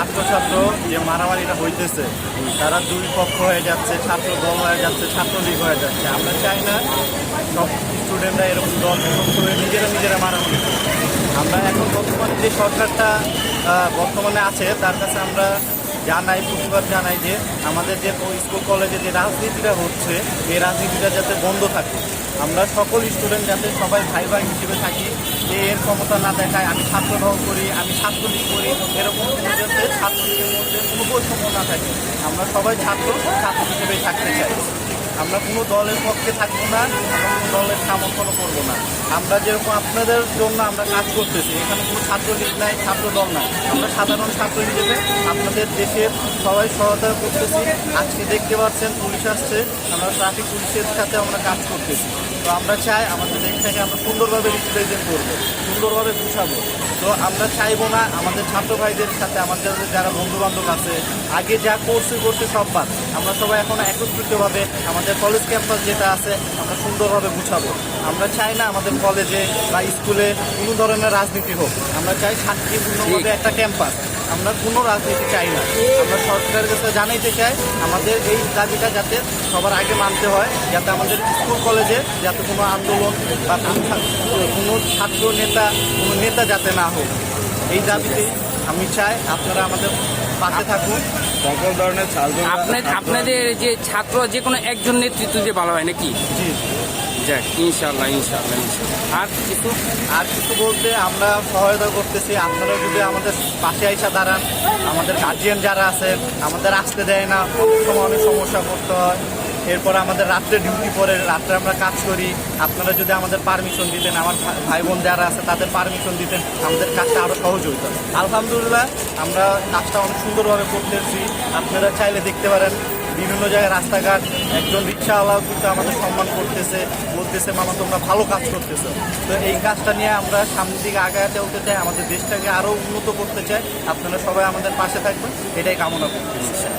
ছাত্রছাত্র যে মারামারিটা হইতেছে, তারা দুই পক্ষ হয়ে যাচ্ছে, ছাত্র দল হয়ে যাচ্ছে, ছাত্রলীগ হয়ে যাচ্ছে আমরা চাই না সব স্টুডেন্টরা এরকম দল হয়ে নিজেরা নিজেরা মারামারি। আমরা এখন বর্তমানে যে সরকারটা বর্তমানে আছে, তার কাছে আমরা জানাই, প্রতিবাদ জানাই যে আমাদের যে স্কুল, কলেজে যে রাজনীতিটা হচ্ছে, এই রাজনীতিটা যাতে বন্ধ থাকে আমরা সকল স্টুডেন্ট যাতে সবাই ভাই ভাই হিসেবে থাকি, যে এর ক্ষমতা না দেখায়, আমি ছাত্র করি, আমি ছাত্রলীগ করি এরকম যাতে ছাত্রলীগের মধ্যে কোনো বৈষম্য না থাকে। আমরা সবাই ছাত্র ছাত্র হিসেবে থাকতে চাই। আমরা কোনো দলের পক্ষে থাকব না এবং কোনো দলের সমর্থনও করব না। আমরা যেরকম আপনাদের জন্য আমরা কাজ করতেছি, এখানে কোনো ছাত্রলীগ নাই ছাত্র দল নাই। আমরা সাধারণ ছাত্র হিসেবে আপনাদের দেশের সবাই সহায়তা করতেছি। আজকে দেখতে পাচ্ছেন পুলিশ আসছে, আমরা ট্রাফিক পুলিশের সাথে আমরা কাজ করতেছি। তো আমরা চাই আমাদের দেশটাকে আমরা সুন্দরভাবে রিপ্রেজেন্ট করব, সুন্দরভাবে গুছাবো। তো আমরা চাইব না আমাদের ছাত্র ভাইদের সাথে, আমাদের যারা বন্ধু বান্ধব আছে, আগে যা করছে করছে সব বাদ। আমরা সবাই এখন একত্রিতভাবে আমাদের কলেজ ক্যাম্পাস যেটা আছে আমরা সুন্দরভাবে গুছাবো। আমরা চাই না আমাদের কলেজে বা স্কুলে কোনো ধরনের রাজনীতি হোক। আমরা চাই শান্তিপূর্ণভাবে একটা ক্যাম্পাস আমরা কোনো রাজনীতি চাই না। আমরা সরকারের কাছে জানাইতে চাই আমাদের এই দাবিটা যাতে সবার আগে মানতে হয় যাতে আমাদের স্কুল কলেজে যাতে কোনো আন্দোলন বা কোনো ছাত্র নেতা কোনো নেতা যাতে না হোক। এই দাবিতেই আমি চাই আপনারা আমাদের পাশে থাকুন। সকল ধরনের ছাত্র আপনার আপনাদের যে ছাত্র যে কোনো একজন নেতৃত্ব যে ভালো হয় নাকি? জি যাক ইনশাল্লাহ ইনশাল্লাহ ইনশাল্লাহ আর কিছু? আর কিছু বলতে আমরা সহায়তা করতেছি। আপনারা যদি আমাদের পাশে আইসা দাঁড়ান আমাদের গার্জিয়ান যারা আছেন আমাদের আসতে দেয় না অনেক সময় অনেক সমস্যা করতে হয়। এরপর আমাদের রাত্রে ডিউটি পরে রাত্রে আমরা কাজ করি। আপনারা যদি আমাদের পারমিশন দিতেন, আমার ভাই বোন যারা আছে, তাদের পারমিশন দিতেন, আমাদের কাজটা আরও সহজ হইতো। আলহামদুলিল্লাহ, আমরা কাজটা অনেক সুন্দরভাবে করতেছি। আপনারা চাইলে দেখতে পারেন, বিভিন্ন জায়গায় রাস্তাঘাট, একজন রিক্সাওয়ালাও কিন্তু আমাদের সম্মান করতেছে, বলতেছে, মামা, তোমরা ভালো কাজ করতেছো। তো এই কাজটা নিয়ে আমরা সামনের দিকে আগায় চলতে চাই, আমাদের দেশটাকে আরও উন্নত করতে চাই। আপনারা সবাই আমাদের পাশে থাকবেন, এটাই কামনা করতেছি